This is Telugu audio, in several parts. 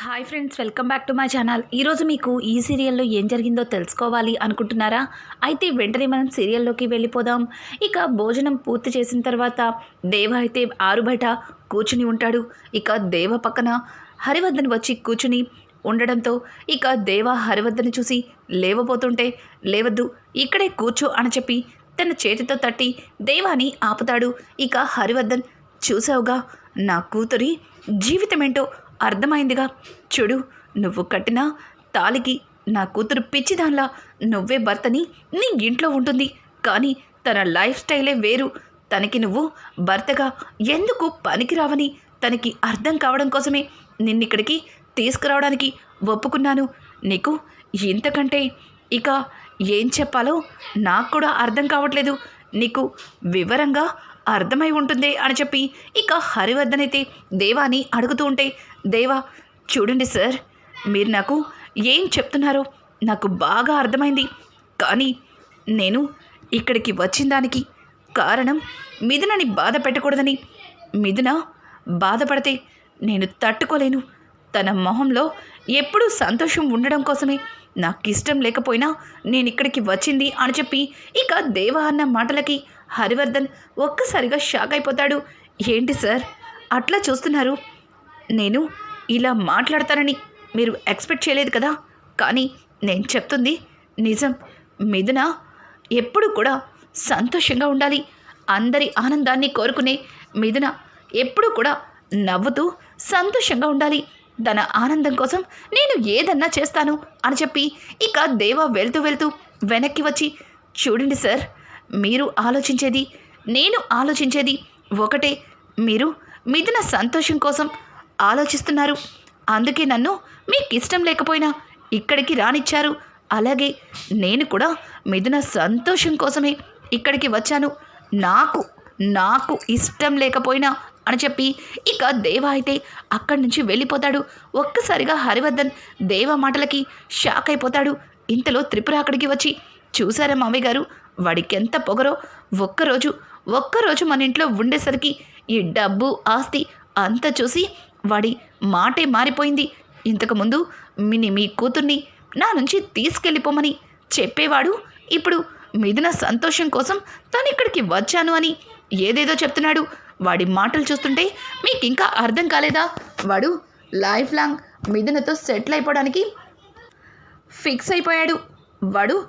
Hi friends welcome back to my channel. ఈరోజు మీకు ఈ సీరియల్లో ఏం జరిగిందో తెలుసుకోవాలి అనుకుంటున్నారా? అయితే వెంటనే మనం సీరియల్లోకి వెళ్ళిపోదాం. ఇక భోజనం పూర్తి చేసిన తర్వాత దేవ అయితే ఆరు బయట కూర్చుని ఉంటాడు. ఇక దేవ పక్కన హరివర్ధన్ వచ్చి కూర్చుని ఉండడంతో ఇక దేవ హరివర్ధన్ చూసి లేవబోతుంటే లేవద్దు ఇక్కడే కూర్చో అని చెప్పి తన చేతితో తట్టి దేవాని ఆపుతాడు. ఇక హరివర్ధన్ చూసావుగా నా కూతురి జీవితమేంటో అర్థమైందిగా. చూడు నువ్వు కట్టిన తాలికి నా కూతురు పిచ్చిదానిలా నువ్వే భర్తని నీ ఇంట్లో ఉంటుంది. కానీ తన లైఫ్ స్టైలే వేరు. తనకి నువ్వు భర్తగా ఎందుకు పనికిరావని తనకి అర్థం కావడం కోసమే నిన్నిక్కడికి తీసుకురావడానికి ఒప్పుకున్నాను. నీకు ఇంతకంటే ఇక ఏం చెప్పాలో నాకు కూడా అర్థం కావట్లేదు. నీకు వివరంగా అర్థమై ఉంటుంది అని చెప్పి ఇక హరివర్ధన్ అయితే దేవాని అడుగుతూ ఉంటే దేవా చూడండి సార్ మీరు నాకు ఏం చెప్తున్నారో నాకు బాగా అర్థమైంది. కానీ నేను ఇక్కడికి వచ్చిన దానికి కారణం మిథునని బాధ పెట్టకూడదని. మిథున బాధపడితే నేను తట్టుకోలేను. తన మొహంలో ఎప్పుడూ సంతోషం ఉండడం కోసమే నాకు ఇష్టం లేకపోయినా నేను ఇక్కడికి వచ్చింది అని చెప్పి ఇక దేవ అన్న మాటలకి హరివర్ధన్ ఒక్కసారిగా షాక్ అయిపోతాడు. ఏంటి సార్? అట్లా చూస్తున్నారు. నేను ఇలా మాట్లాడతానని మీరు ఎక్స్పెక్ట్ చేయలేదు కదా? కానీ నేను చెప్తుంది నిజం. మిథున ఎప్పుడు కూడా సంతోషంగా ఉండాలి. అందరి ఆనందాన్ని కోరుకునే మిథున ఎప్పుడు కూడా నవ్వుతూ సంతోషంగా ఉండాలి. తన ఆనందం కోసం నేను ఏదన్నా చేస్తాను అని చెప్పి ఇక దేవ వెళ్తూ వెళ్తూ వెనక్కి వచ్చి చూడండి సార్ మీరు ఆలోచించేది నేను ఆలోచించేది ఒకటే. మీరు మిథున సంతోషం కోసం ఆలోచిస్తున్నారు. అందుకే నన్ను మీకు ఇష్టం లేకపోయినా ఇక్కడికి రానిచ్చారు. అలాగే నేను కూడా మిథున సంతోషం కోసమే ఇక్కడికి వచ్చాను. నాకు నాకు ఇష్టం లేకపోయినా అని చెప్పి ఇక దేవ అయితే అక్కడి నుంచి వెళ్ళిపోతాడు. ఒక్కసారిగా హరివర్ధన్ దేవ మాటలకి షాక్ అయిపోతాడు. ఇంతలో త్రిపుర అక్కడికి వచ్చి చూసారా మామయ్య గారు? వాడికెంత పొగరో ఒక్కరోజు ఒక్కరోజు మన ఇంట్లో ఉండేసరికి ఈ డబ్బు ఆస్తి అంతా చూసి వాడి మాటే మారిపోయింది. ఇంతకుముందు మిని మీ కూతుర్ని నా నుంచి తీసుకెళ్ళిపోమని చెప్పేవాడు ఇప్పుడు మిథున సంతోషం కోసం తను ఇక్కడికి వచ్చాను అని ఏదేదో చెప్తున్నాడు. వాడి మాటలు చూస్తుంటే మీకు ఇంకా అర్థం కాలేదా? వాడు లైఫ్ లాంగ్ మిథునతో సెటిల్ అయిపోవడానికి ఫిక్స్ అయిపోయాడు. వాడు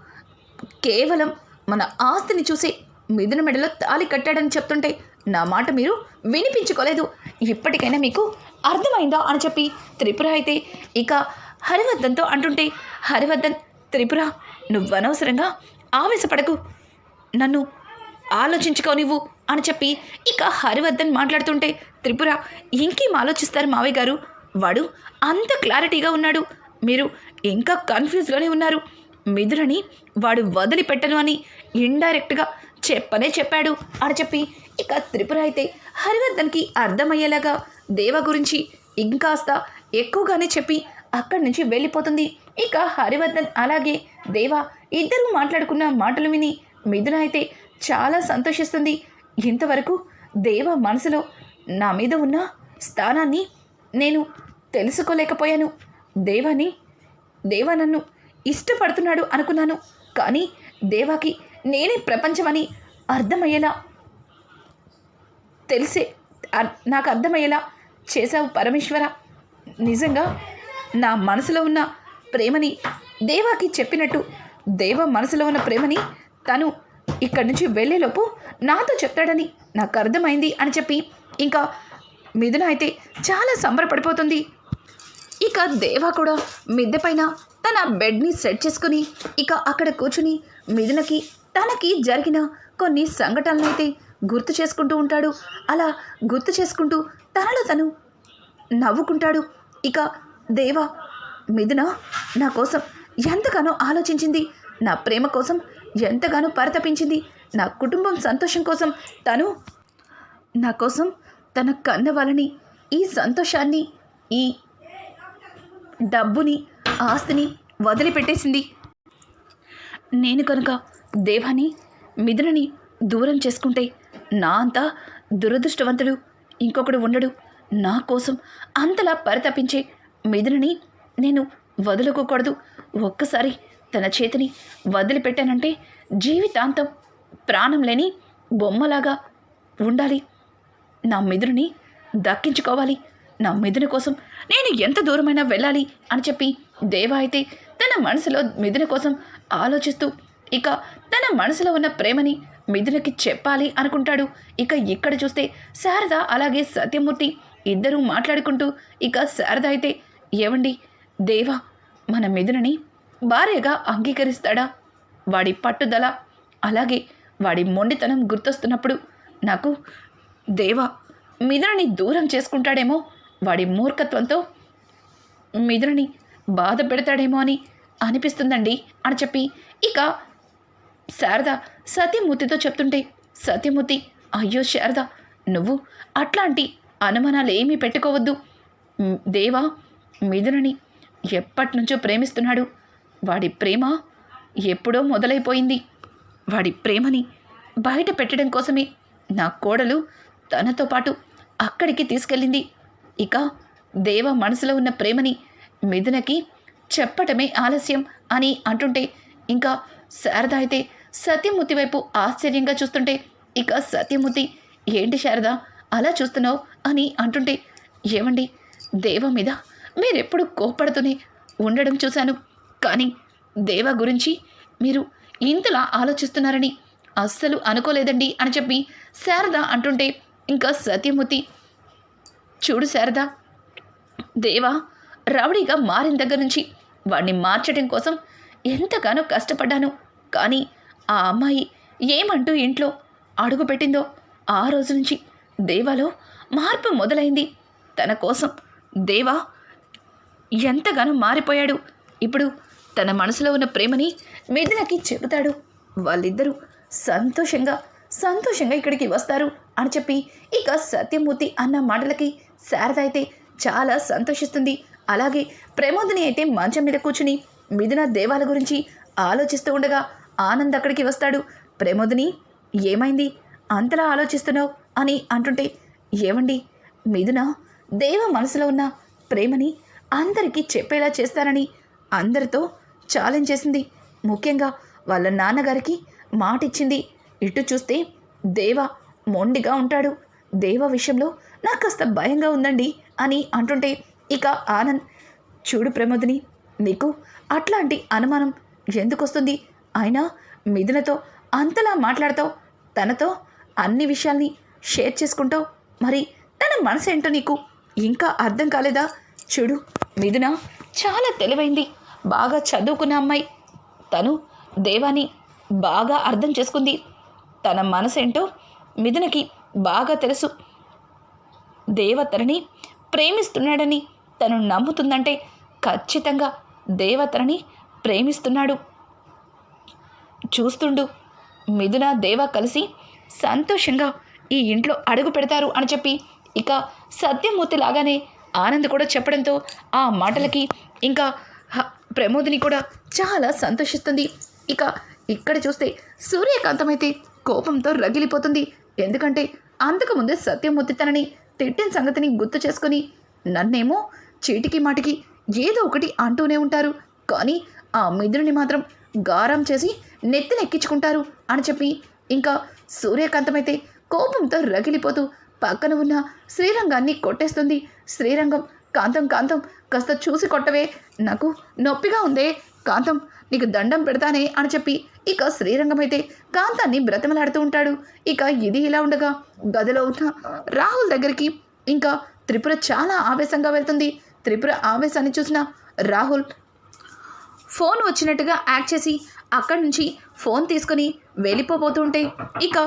కేవలం మన ఆస్తిని చూసి మిథున మెడలో తాలి కట్టాడని చెప్తుంటే నా మాట మీరు వినిపించుకోలేదు. ఇప్పటికైనా మీకు అర్థమైందా అని చెప్పి త్రిపుర అయితే ఇక హరివర్ధన్తో అంటుంటే హరివర్ధన్ త్రిపుర నువ్వు అనవసరంగా ఆవేశపడకు. నన్ను ఆలోచించుకోనివ్వు అని చెప్పి ఇక హరివర్ధన్ మాట్లాడుతుంటే త్రిపుర ఇంకేం ఆలోచిస్తారు మావయ్య గారు? వాడు అంత క్లారిటీగా ఉన్నాడు. మీరు ఇంకా కన్ఫ్యూజ్లోనే ఉన్నారు. మిథునని వాడు వదిలిపెట్టను అని ఇండైరెక్ట్గా చెప్పనే చెప్పాడు. అని చెప్పి ఇక త్రిపుర అయితే హరివర్ధన్కి అర్థమయ్యేలాగా దేవ గురించి ఇంకాస్త ఎక్కువగానే చెప్పి అక్కడి నుంచి వెళ్ళిపోతుంది. ఇక హరివర్ధన్ అలాగే దేవ ఇద్దరూ మాట్లాడుకున్న మాటలు విని మిథున అయితే చాలా సంతోషిస్తుంది. ఇంతవరకు దేవ మనసులో నా మీద ఉన్న స్థానాన్ని నేను తెలుసుకోలేకపోయాను. దేవాని దేవా నన్ను ఇష్టపడుతున్నాడు అనుకున్నాను. కానీ దేవాకి నేనే ప్రపంచమని అర్థమయ్యేలా తెలిసే అర్- నాకు అర్థమయ్యేలా చేశావు పరమేశ్వర. నిజంగా నా మనసులో ఉన్న ప్రేమని దేవాకి చెప్పినట్టు దేవ మనసులో ఉన్న ప్రేమని తను ఇక్కడి నుంచి వెళ్ళేలోపు నాతో చెప్తాడని నాకు అర్థమైంది అని చెప్పి ఇంకా మిథున అయితే చాలా సంబరపడిపోతుంది. ఇక దేవా కూడా మిద్దె పైన తన బెడ్ని సెట్ చేసుకుని ఇక అక్కడ కూర్చుని మిథునకి తనకి జరిగిన కొన్ని సంఘటనలైతే గుర్తు చేసుకుంటూ ఉంటాడు. అలా గుర్తు చేసుకుంటూ తనలో తను నవ్వుకుంటాడు. ఇక దేవ మిథున నా కోసం ఎంతగానో ఆలోచించింది. నా ప్రేమ కోసం ఎంతగానో పరితపించింది. నా కుటుంబం సంతోషం కోసం తను నా కోసం తన కన్న వాళ్ళని ఈ సంతోషాన్ని ఈ డబ్బుని ఆస్తిని వదిలిపెట్టేసింది. నేను కనుక దేవాని మిథునని దూరం చేసుకుంటే నా అంతా దురదృష్టవంతుడు ఇంకొకడు ఉండడు. నా కోసం అంతలా పరితపించే మిథునని నేను వదులుకోకూడదు. ఒక్కసారి తన చేతిని వదిలిపెట్టానంటే జీవితాంతం ప్రాణం లేని బొమ్మలాగా ఉండాలి. నా మిథుని దక్కించుకోవాలి. నా మిథుని కోసం నేను ఎంత దూరమైనా వెళ్ళాలి అని చెప్పి దేవ అయితే తన మనసులో మిథున కోసం ఆలోచిస్తూ ఇక తన మనసులో ఉన్న ప్రేమని మిథునకి చెప్పాలి అనుకుంటాడు. ఇక ఇక్కడ చూస్తే శారద అలాగే సత్యమూర్తి ఇద్దరూ మాట్లాడుకుంటూ ఇక శారద అయితే ఏవండి? దేవా మన మిథునని భార్యగా అంగీకరిస్తాడా? వాడి పట్టుదల అలాగే వాడి మొండితనం గుర్తొస్తున్నప్పుడు నాకు దేవా మిథునని దూరం చేసుకుంటాడేమో వాడి మూర్ఖత్వంతో మిథునని బాధ పెడతాడేమో అని అనిపిస్తుందండి అని చెప్పి ఇక శారద సత్యమూర్తితో చెప్తుంటే సత్యమూర్తి అయ్యో శారద నువ్వు అట్లాంటి అనుమానాలు ఏమీ పెట్టుకోవద్దు దేవా మిథునని ఎప్పటి నుంచో ప్రేమిస్తున్నాడు. వాడి ప్రేమ ఎప్పుడో మొదలైపోయింది. వాడి ప్రేమని బయట పెట్టడం కోసమే నా కోడలు తనతో పాటు అక్కడికి తీసుకెళ్ళింది. ఇక దేవ మనసులో ఉన్న ప్రేమని మిథునకి చెప్పటమే ఆలస్యం అని అంటుంటే ఇంకా శారద అయితే సత్యమూర్తి వైపు ఆశ్చర్యంగా చూస్తుంటే ఇక సత్యమూర్తి ఏంటి శారద అలా చూస్తున్నావు? అని అంటుంటే ఏమండి దేవ మీద మీరెప్పుడు కోప్పడుతూనే ఉండడం చూశాను. కానీ దేవ గురించి మీరు ఇంతలా ఆలోచిస్తున్నారని అస్సలు అనుకోలేదండి అని చెప్పి శారద అంటుంటే ఇంకా సత్యమూర్తి చూడు శారద దేవా రౌడీగా మారిన దగ్గర నుంచి వాడిని మార్చడం కోసం ఎంతగానో కష్టపడ్డాను. కానీ ఆ అమ్మాయి ఏమంటూ ఇంట్లో అడుగుపెట్టిందో ఆ రోజు నుంచి దేవాలో మార్పు మొదలైంది. తన కోసం దేవా ఎంతగానో మారిపోయాడు. ఇప్పుడు తన మనసులో ఉన్న ప్రేమని మిథునకి చెబుతాడు. వాళ్ళిద్దరూ సంతోషంగా సంతోషంగా ఇక్కడికి వస్తారు అని చెప్పి ఇక సత్యమూర్తి అన్న మాటలకి శారద అయితే చాలా సంతోషిస్తుంది. అలాగే ప్రమోదిని అయితే మంచం మీద కూర్చుని మిథున దేవాల గురించి ఆలోచిస్తూ ఉండగా ఆనంద్ అక్కడికి వస్తాడు. ప్రమోదిని ఏమైంది? అంతలా ఆలోచిస్తున్నావు అని అంటుంటే ఏమండి మిథున దేవ మనసులో ఉన్న ప్రేమని అందరికీ చెప్పేలా చేస్తానని అందరితో ఛాలెంజ్ చేసింది. ముఖ్యంగా వాళ్ళ నాన్నగారికి మాట ఇచ్చింది ఇటు చూస్తే దేవ మొండిగా ఉంటాడు. దేవ విషయంలో నాకు కాస్త భయంగా ఉందండి అని అంటుంటే ఇక ఆనంద్ చూడు ప్రమోదిని నీకు అట్లాంటి అనుమానం ఎందుకు వస్తుంది అయినా మిథునతో అంతలా మాట్లాడతావు తనతో అన్ని విషయాల్ని షేర్ చేసుకుంటావు మరి తన మనసు ఏంటో నీకు ఇంకా అర్థం కాలేదా? చూడు మిథున చాలా తెలివైంది బాగా చదువుకున్న అమ్మాయి. తను దేవాని బాగా అర్థం చేసుకుంది తన మనసేంటో మిథునకి బాగా తెలుసు. దేవ తనని ప్రేమిస్తున్నాడని తను నమ్ముతుందంటే ఖచ్చితంగా దేవతనని ప్రేమిస్తున్నాడు. చూస్తుండు మిథున దేవ కలిసి సంతోషంగా ఈ ఇంట్లో అడుగు పెడతారు అని చెప్పి ఇక సత్యమూర్తి లాగానే ఆనంద్ కూడా చెప్పడంతో ఆ మాటలకి ఇంకా హ- ప్రమోదిని కూడా చాలా సంతోషిస్తుంది. ఇక ఇక్కడ చూస్తే సూర్యకాంతం అయితే కోపంతో రగిలిపోతుంది. ఎందుకంటే అంతకుముందే సత్యమూర్తి తనని తిట్టిన సంగతిని గుర్తు చేసుకొని నన్నేమో చీటికి మాటికి ఏదో ఒకటి అంటూనే ఉంటారు. కానీ ఆ మిదురుని మాత్రం గారం చేసి నెత్తినెక్కించుకుంటారు అని చెప్పి ఇంకా సూర్యకాంతమైతే కోపంతో రగిలిపోతూ పక్కన ఉన్న శ్రీరంగాన్ని కొట్టేస్తుంది. శ్రీరంగం కాంతం కాంతం కాస్త చూసి కొట్టవే. నాకు నొప్పిగా ఉందే. కాంతం నీకు దండం పెడతానే అని చెప్పి ఇక శ్రీరంగం అయితే కాంతాన్ని బ్రతమలాడుతూ ఉంటాడు. ఇక ఇది ఇలా ఉండగా గదిలో ఉన్న రాహుల్ దగ్గరికి ఇంకా త్రిపుర చాలా ఆవేశంగా వెళ్తుంది. త్రిపుర ఆవేశాన్ని చూసిన రాహుల్ ఫోన్ వచ్చినట్టుగా యాక్ట్ చేసి అక్కడి నుంచి ఫోన్ తీసుకొని వెళ్ళిపోబోతుంటే ఇక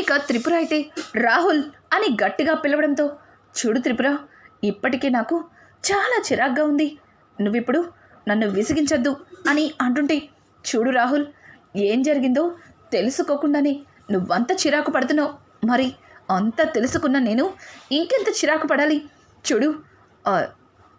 ఇక త్రిపుర అయితే రాహుల్ అని గట్టిగా పిలవడంతో చూడు త్రిపుర ఇప్పటికే నాకు చాలా చిరాగ్గా ఉంది. నువ్విప్పుడు నన్ను విసిగించద్దు అని అంటుంటే చూడు రాహుల్ ఏం జరిగిందో తెలుసుకోకుండానే నువ్వంత చిరాకు పడుతున్నావు. మరి అంత తెలుసుకున్న నేను ఇంకెంత చిరాకు పడాలి? చూడు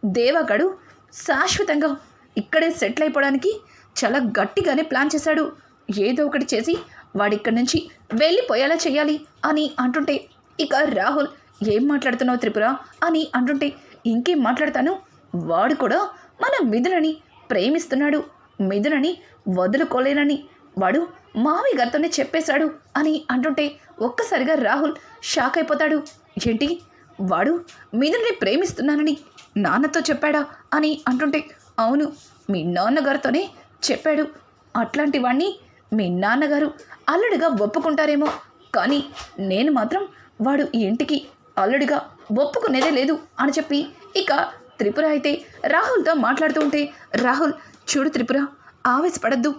దేవగడు శాశ్వతంగా ఇక్కడే సెటిల్ అయిపోవడానికి చాలా గట్టిగానే ప్లాన్ చేశాడు. ఏదో ఒకటి చేసి వాడిక్కడి నుంచి వెళ్ళిపోయేలా చేయాలి అని అంటుంటే ఇక రాహుల్ ఏం మాట్లాడుతున్నావు త్రిపుర? అని అంటుంటే ఇంకేం మాట్లాడతాను? వాడు కూడా మన మిథునని ప్రేమిస్తున్నాడు. మిథునని వదులుకోలేనని వాడు మావి గారితోనే చెప్పేశాడు అని అంటుంటే ఒక్కసారిగా రాహుల్ షాక్ అయిపోతాడు. ఏంటి? వాడు మిథునని ప్రేమిస్తున్నానని నాన్నతో చెప్పాడా అని అంటుంటే అవును మీ నాన్నగారితోనే చెప్పాడు. అట్లాంటి వాణ్ణి మీ నాన్నగారు అల్లుడిగా ఒప్పుకుంటారేమో. కానీ నేను మాత్రం వాడు ఈ ఇంటికి అల్లుడిగా ఒప్పుకునేదే లేదు అని చెప్పి ఇక త్రిపుర అయితే రాహుల్తో మాట్లాడుతూ ఉంటే రాహుల్ చూడు త్రిపుర ఆవేశపడద్దు.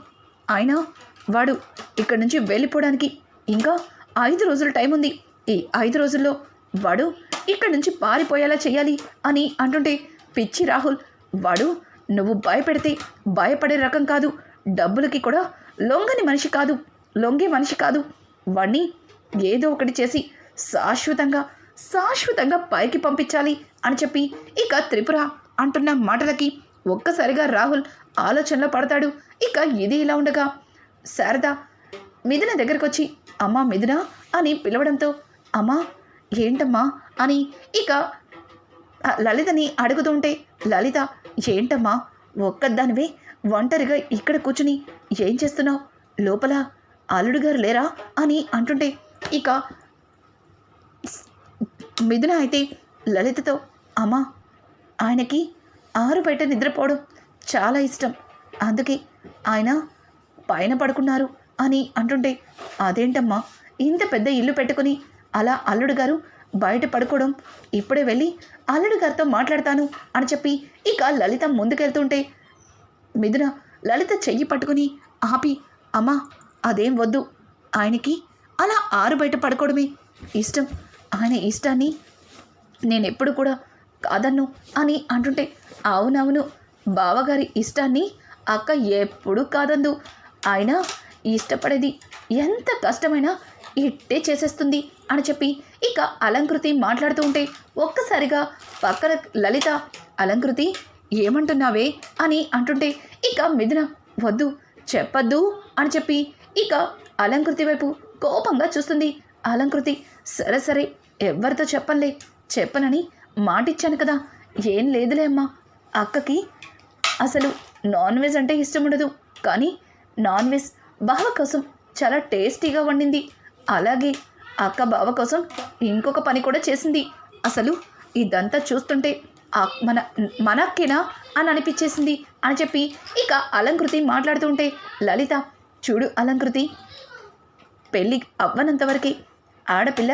అయినా వాడు ఇక్కడి నుంచి వెళ్ళిపోవడానికి ఇంకా ఐదు రోజుల టైం ఉంది ఈ ఐదు రోజుల్లో వాడు ఇక్కడి నుంచి పారిపోయేలా చేయాలి అని అంటుంటే పిచ్చి రాహుల్ వాడు నువ్వు భయపెడితే భయపడే రకం కాదు. డబ్బులకి కూడా లొంగని మనిషి కాదు. లొంగే మనిషి కాదు. వాణ్ణి ఏదో ఒకటి చేసి శాశ్వతంగా శాశ్వతంగా పైకి పంపించాలి అని చెప్పి ఇక త్రిపుర అంటున్న మాటలకి ఒక్కసారిగా రాహుల్ ఆలోచనలో పడతాడు. ఇక ఇది ఇలా ఉండగా శారద మిథున దగ్గరకు వచ్చి అమ్మా మిథున అని పిలవడంతో అమ్మా ఏంటమ్మా అని ఇక లలితని అడుగుతుంటే లలిత ఏంటమ్మా ఒక్కదానివే? ఒంటరిగా ఇక్కడ కూర్చుని ఏం చేస్తున్నావు? లోపల అల్లుడు గారు లేరా? అని అంటుంటే ఇక మిథున అయితే లలితతో అమ్మా ఆయనకి ఆరు బయట నిద్రపోవడం చాలా ఇష్టం. అందుకే ఆయన పైన పడుకున్నారు అని అంటుంటే అదేంటమ్మా ఇంత పెద్ద ఇల్లు పెట్టుకుని అలా అల్లుడు గారు బయట పడుకోవడం ఇప్పుడే వెళ్ళి అల్లుడు గారితో మాట్లాడతాను అని చెప్పి ఇక లలిత ముందుకెళ్తుంటే మిథున లలిత చెయ్యి పట్టుకుని ఆపి అమ్మా అదేం వద్దు. ఆయనకి అలా ఆరు బయట పడుకోవడమే ఇష్టం. ఆయన ఇష్టాన్ని నేను ఎప్పుడు కూడా కాదన్ను అని అంటుంటే అవునవును బావగారి ఇష్టాన్ని అక్క ఎప్పుడు కాదందు. ఆయన ఇష్టపడేది ఎంత కష్టమైనా ఇట్టే చేసేస్తుంది అని చెప్పి ఇక అలంకృతి మాట్లాడుతూ ఉంటే ఒక్కసారిగా పక్కన లలిత అలంకృతి ఏమంటున్నావే? అని అంటుంటే ఇక మిథున వద్దు చెప్పద్దు అని చెప్పి ఇక అలంకృతి వైపు కోపంగా చూస్తుంది. అలంకృతి సరే సరే ఎవరితో చెప్పనులే చెప్పనని మాటిచ్చాను కదా ఏం లేదులే అమ్మా అక్కకి అసలు నాన్ వెజ్ అంటే ఇష్టం ఉండదు కానీ నాన్ వెజ్ బావ కోసం చాలా టేస్టీగా వండింది అలాగే అక్క బావ కోసం ఇంకొక పని కూడా చేసింది. అసలు ఇదంతా చూస్తుంటే ఆ మన మనక్కేనా అని అనిపించేసింది అని చెప్పి ఇక అలంకృతి మాట్లాడుతూ ఉంటే లలిత చూడు అలంకృతి పెళ్ళి అవ్వనంతవరకే ఆడపిల్ల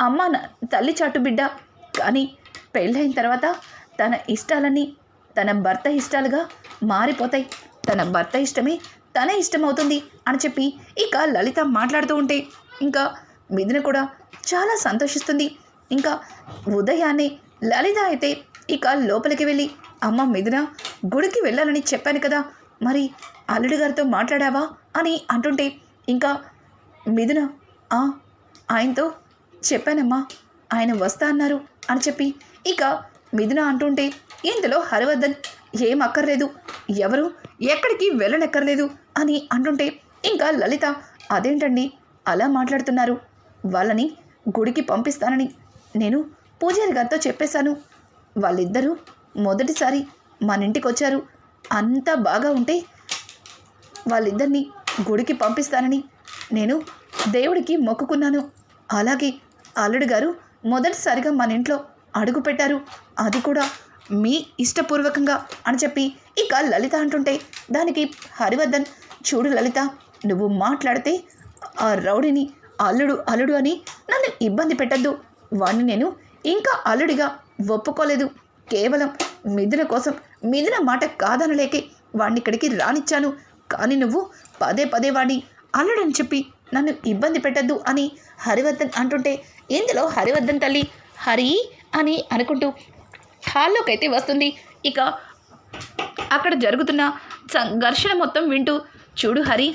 అమ్మ నా- తల్లి చాటు బిడ్డ కానీ పెళ్ళైన తర్వాత తన ఇష్టాలన్నీ తన భర్త ఇష్టాలుగా మారిపోతాయి. తన భర్త ఇష్టమే తనే ఇష్టమవుతుంది అని చెప్పి ఇక లలిత మాట్లాడుతూ ఉంటే ఇంకా మిథున కూడా చాలా సంతోషిస్తుంది. ఇంకా ఉదయాన్నే లలిత అయితే ఇక లోపలికి వెళ్ళి అమ్మ మిథున గుడికి వెళ్ళాలని చెప్పాను కదా మరి అల్లుడు గారితో మాట్లాడావా? అని అంటుంటే ఇంకా మిథున "ఆ, ఆయనతో చెప్పానమ్మా ఆయన వస్తా అన్నారు అని చెప్పి ఇక మిథున అంటుంటే ఇందులో హరివర్ధన్ ఏం అక్కర్లేదు ఎవరు? ఎక్కడికి వెళ్ళనక్కర్లేదు అని అంటుంటే ఇంకా లలిత అదేంటండి? అలా మాట్లాడుతున్నారు. వాళ్ళని గుడికి పంపిస్తానని నేను పూజారి గారితో చెప్పేశాను. వాళ్ళిద్దరూ మొదటిసారి మన ఇంటికి వచ్చారు అంతా బాగా ఉంటే వాళ్ళిద్దరిని గుడికి పంపిస్తానని నేను దేవుడికి మొక్కుకున్నాను. అలాగే అల్లుడు గారు మొదటిసారిగా మన ఇంట్లో అడుగుపెట్టారు. అది కూడా మీ ఇష్టపూర్వకంగా అని చెప్పి ఇక లలిత అంటుంటే దానికి హరివర్ధన్ చూడు లలిత నువ్వు మాట్లాడితే ఆ రౌడీని అల్లుడు అల్లుడు అని నన్ను ఇబ్బంది పెట్టద్దు. వాడిని నేను ఇంకా అల్లుడిగా ఒప్పుకోలేదు. కేవలం మిథున కోసం మిథున మాట కాదనలేకే వాడిని ఇక్కడికి రానిచ్చాను. కానీ నువ్వు పదే పదే వాడిని అల్లుడని చెప్పి నన్ను ఇబ్బంది పెట్టద్దు అని హరివర్ధన్ అంటుంటే ఇందులో హరివర్ధన్ తల్లి హరి అని అనుకుంటూ హాల్లోకి అయితే వస్తుంది. ఇక అక్కడ జరుగుతున్న స- ఘర్షణ మొత్తం వింటూ చూడు హరి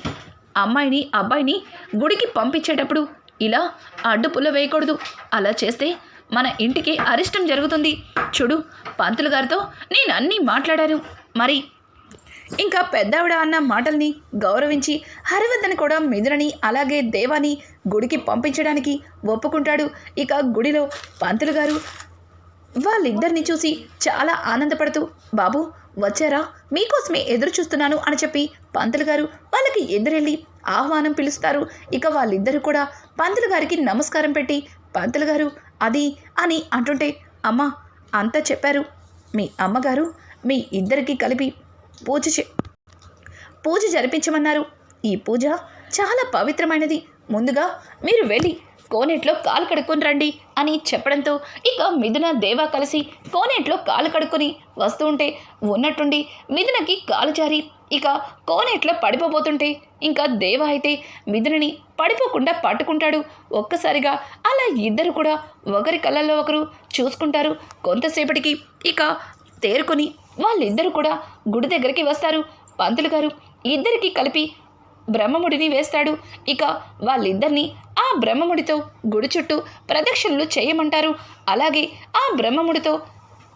అమ్మాయిని అబ్బాయిని గుడికి పంపించేటప్పుడు ఇలా అడ్డుపుల్ల వేయకూడదు. అలా చేస్తే మన ఇంటికి అరిష్టం జరుగుతుంది. చూడు పంతులు గారితో నేను అన్నీ మాట్లాడాను. మరి ఇంకా పెద్దావిడ అన్న మాటల్ని గౌరవించి హరివర్ధన్ కూడా మిథునని అలాగే దేవాని గుడికి పంపించడానికి ఒప్పుకుంటాడు. ఇక గుడిలో పంతులు గారు వాళ్ళిద్దరిని చూసి చాలా ఆనందపడుతూ బాబు వచ్చారా? మీకోసమే ఎదురు చూస్తున్నాను అని చెప్పి పంతులు గారు వాళ్ళకి ఎదురెళ్ళి ఆహ్వానం పిలుస్తారు. ఇక వాళ్ళిద్దరూ కూడా పంతులు గారికి నమస్కారం పెట్టి పంతులు గారు అది అని అంటుంటే అమ్మా అంతా చెప్పారు. మీ అమ్మగారు మీ ఇద్దరికి కలిపి పూజ చే పూజ జరిపించమన్నారు. ఈ పూజ చాలా పవిత్రమైనది. ముందుగా మీరు వెళ్ళి కోనేట్లో కాలు కడుక్కొని రండి అని చెప్పడంతో ఇక మిథున దేవా కలిసి కోనేట్లో కాలు కడుక్కొని వస్తూ ఉంటే ఉన్నట్టుండి మిథునకి కాలు జారి ఇక కోనేట్లో పడిపోబోతుంటే ఇంకా దేవ అయితే మిథునని పడిపోకుండా పట్టుకుంటాడు. ఒక్కసారిగా అలా ఇద్దరు కూడా ఒకరి కళ్ళల్లో ఒకరు చూసుకుంటారు. కొంతసేపటికి ఇక తేరుకొని వాళ్ళిద్దరూ కూడా గుడి దగ్గరికి వస్తారు. పంతులు గారు ఇద్దరికి కలిపి బ్రహ్మముడిని వేస్తాడు. ఇక వాళ్ళిద్దరినీ ఆ బ్రహ్మముడితో గుడి చుట్టూ ప్రదక్షిణలు చేయమంటారు. అలాగే ఆ బ్రహ్మముడితో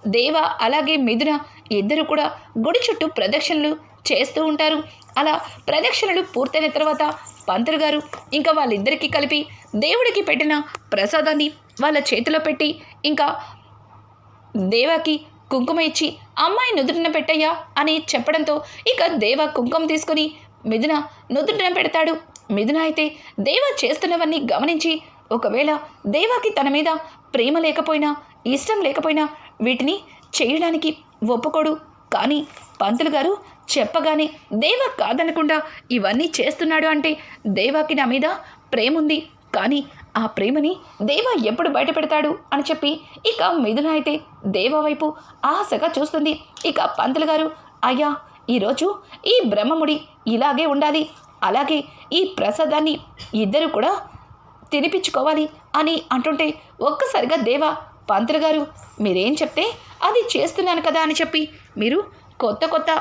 దేవ అలాగే మిథున ఇద్దరు కూడా గుడి చుట్టూ ప్రదక్షిణలు చేస్తూ ఉంటారు. అలా ప్రదక్షిణలు పూర్తయిన తర్వాత పంతులు గారు ఇంకా వాళ్ళిద్దరికీ కలిపి దేవుడికి పెట్టిన ప్రసాదాన్ని వాళ్ళ చేతిలో పెట్టి ఇంకా దేవాకి కుంకుమ ఇచ్చి అమ్మాయి నుదుటిన పెట్టయ్యా అని చెప్పడంతో ఇక దేవ కుంకుమ తీసుకుని మిథున నుదుటన పెడతాడు. మిథున అయితే దేవ చేస్తున్నవన్నీ గమనించి ఒకవేళ దేవాకి తన మీద ప్రేమ లేకపోయినా ఇష్టం లేకపోయినా వీటిని చేయడానికి ఒప్పుకోడు. కానీ పంతులు గారు చెప్పగానే దేవ కాదనకుండా ఇవన్నీ చేస్తున్నాడు అంటే దేవాకి నా మీద ప్రేమ ఉంది. కానీ ఆ ప్రేమని దేవ ఎప్పుడు బయటపెడతాడు అని చెప్పి ఇక మిథున అయితే దేవ వైపు ఆశగా చూస్తుంది. ఇక పంతులు గారు అయ్యా ఈరోజు ఈ బ్రహ్మముడి ఇలాగే ఉండాలి. అలాగే ఈ ప్రసాదాన్ని ఇద్దరు కూడా తినిపించుకోవాలి అని అంటుంటే ఒక్కసారిగా దేవ పంతులు గారు మీరేం చెప్తే అది చేస్తున్నాను కదా అని చెప్పి మీరు కొత్త కొత్త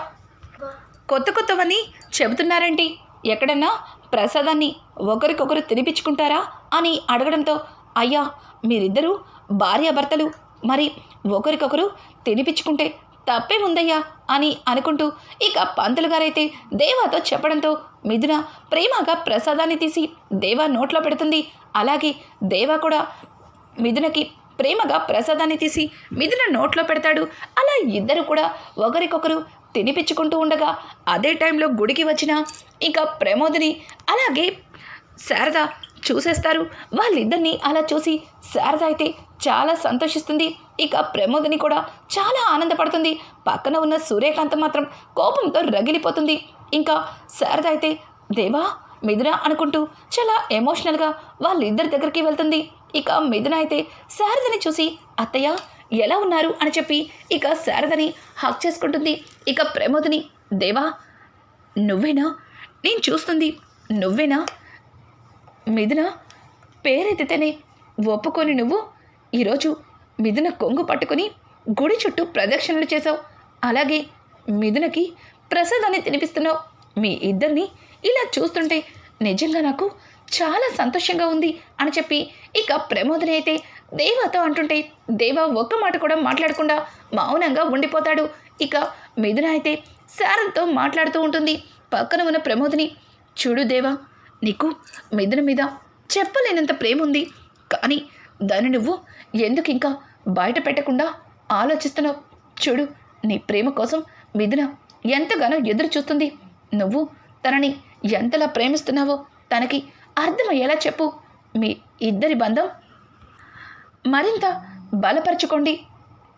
కొత్త కొత్తవని చెబుతున్నారండి ఎక్కడన్నా ప్రసాదాన్ని ఒకరికొకరు తినిపించుకుంటారా అని అడగడంతో అయ్యా మీరిద్దరూ భార్యాభర్తలు మరి ఒకరికొకరు తినిపించుకుంటే తప్పే ఉందయ్యా అని అనుకుంటూ ఇక పంతులు గారైతే దేవాతో చెప్పడంతో మిథున ప్రేమగా ప్రసాదాన్ని తీసి దేవా నోట్లో పెడుతుంది. అలాగే దేవా కూడా మిథునకి ప్రేమగా ప్రసాదాన్ని తీసి మిథున నోట్లో పెడతాడు. అలా ఇద్దరు కూడా ఒకరికొకరు తినిపించుకుంటూ ఉండగా అదే టైంలో గుడికి వచ్చిన ఇక ప్రమోదిని అలాగే శారద చూసేస్తారు. వాళ్ళిద్దరిని అలా చూసి శారద అయితే చాలా సంతోషిస్తుంది. ఇక ప్రమోదిని కూడా చాలా ఆనందపడుతుంది. పక్కన ఉన్న సూర్యకాంత మాత్రం కోపంతో రగిలిపోతుంది. ఇంకా శారద అయితే దేవా మిథున అనుకుంటూ చాలా ఎమోషనల్గా వాళ్ళిద్దరి దగ్గరికి వెళ్తుంది. ఇక మిథున అయితే శారదని చూసి అత్తయ్య ఎలా ఉన్నారు? అని చెప్పి ఇక శారదని హక్ చేసుకుంటుంది. ఇక ప్రమోదిని దేవా నువ్వేనా? నేను చూస్తుంది నువ్వేనా? మిథున పేరెత్తితేనే ఒప్పుకొని నువ్వు ఈరోజు మిథున కొంగు పట్టుకొని గుడి చుట్టూ ప్రదక్షిణలు చేశావు. అలాగే మిథునకి ప్రసాదాన్ని తినిపిస్తున్నావు. మీ ఇద్దరిని ఇలా చూస్తుంటే నిజంగా నాకు చాలా సంతోషంగా ఉంది అని చెప్పి ఇక ప్రమోదని అయితే దేవాతో అంటుంటే దేవా ఒక్క మాట కూడా మాట్లాడకుండా మౌనంగా ఉండిపోతాడు. ఇక మిథున అయితే శారదతో మాట్లాడుతూ ఉంటుంది. పక్కన ఉన్న ప్రమోదిని చూడు దేవా నీకు మిథున మీద చెప్పలేనంత ప్రేమ ఉంది కానీ దాన్ని నువ్వు ఎందుకు ఇంకా బయట పెట్టకుండా ఆలోచిస్తున్నావు? చూడు నీ ప్రేమ కోసం మిథున ఎంతగానో ఎదురు చూస్తుంది నువ్వు తనని ఎంతలా ప్రేమిస్తున్నావో తనకి అర్థమయ్యేలా చెప్పు. మీ ఇద్దరి బంధం మరింత బలపరచుకోండి.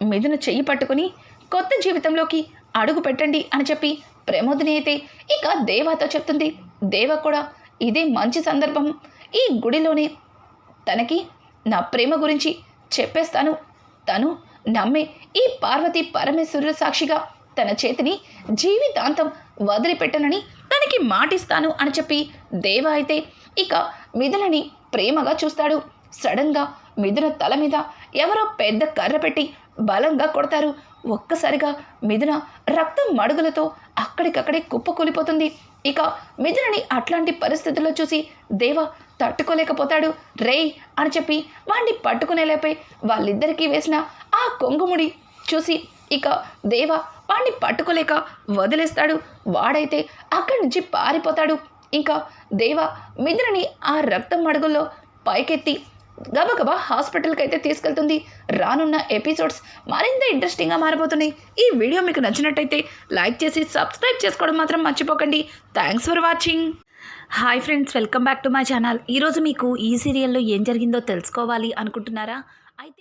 మిథున చెయ్యి పట్టుకుని కొత్త జీవితంలోకి అడుగు పెట్టండి అని చెప్పి ప్రమోదిని అయితే ఇక దేవాతో చెప్తుంది. దేవ కూడా ఇదే మంచి సందర్భం. ఈ గుడిలోనే తనకి నా ప్రేమ గురించి చెప్పేస్తాను. తను నమ్మే ఈ పార్వతి పరమేశ్వరుల సాక్షిగా తన చేతిని జీవితాంతం వదిలిపెట్టనని తనకి మాటిస్తాను అని చెప్పి దేవ అయితే ఇక మిథులని ప్రేమగా చూస్తాడు. సడన్గా మిథున తల మీద ఎవరో పెద్ద కర్ర పెట్టి బలంగా కొడతారు. ఒక్కసారిగా మిథున రక్తం మడుగులతో అక్కడికక్కడే కుప్పకూలిపోతుంది. ఇక మిథునని అట్లాంటి పరిస్థితుల్లో చూసి దేవ తట్టుకోలేకపోతాడు. రేయ్ అని చెప్పి వాణ్ణి పట్టుకునేలేపై వాళ్ళిద్దరికీ వేసిన ఆ కొంగుముడి చూసి ఇక దేవ వాణ్ణి పట్టుకోలేక వదిలేస్తాడు. వాడైతే అక్కడి నుంచి పారిపోతాడు. ఇంకా దేవ మిథునని ఆ రక్తం అడుగుల్లో పైకెత్తి గబగబా హాస్పిటల్కి అయితే తీసుకెళ్తుంది. రానున్న ఎపిసోడ్స్ మరింత ఇంట్రెస్టింగ్గా మారిపోతున్నాయి ఈ వీడియో మీకు నచ్చినట్టయితే లైక్ చేసి సబ్స్క్రైబ్ చేసుకోవడం మాత్రం మర్చిపోకండి. Thanks for watching. Hi friends welcome back to my channel. ఈరోజు మీకు ఈ సీరియల్లో ఏం జరిగిందో తెలుసుకోవాలి అనుకుంటున్నారా? అయితే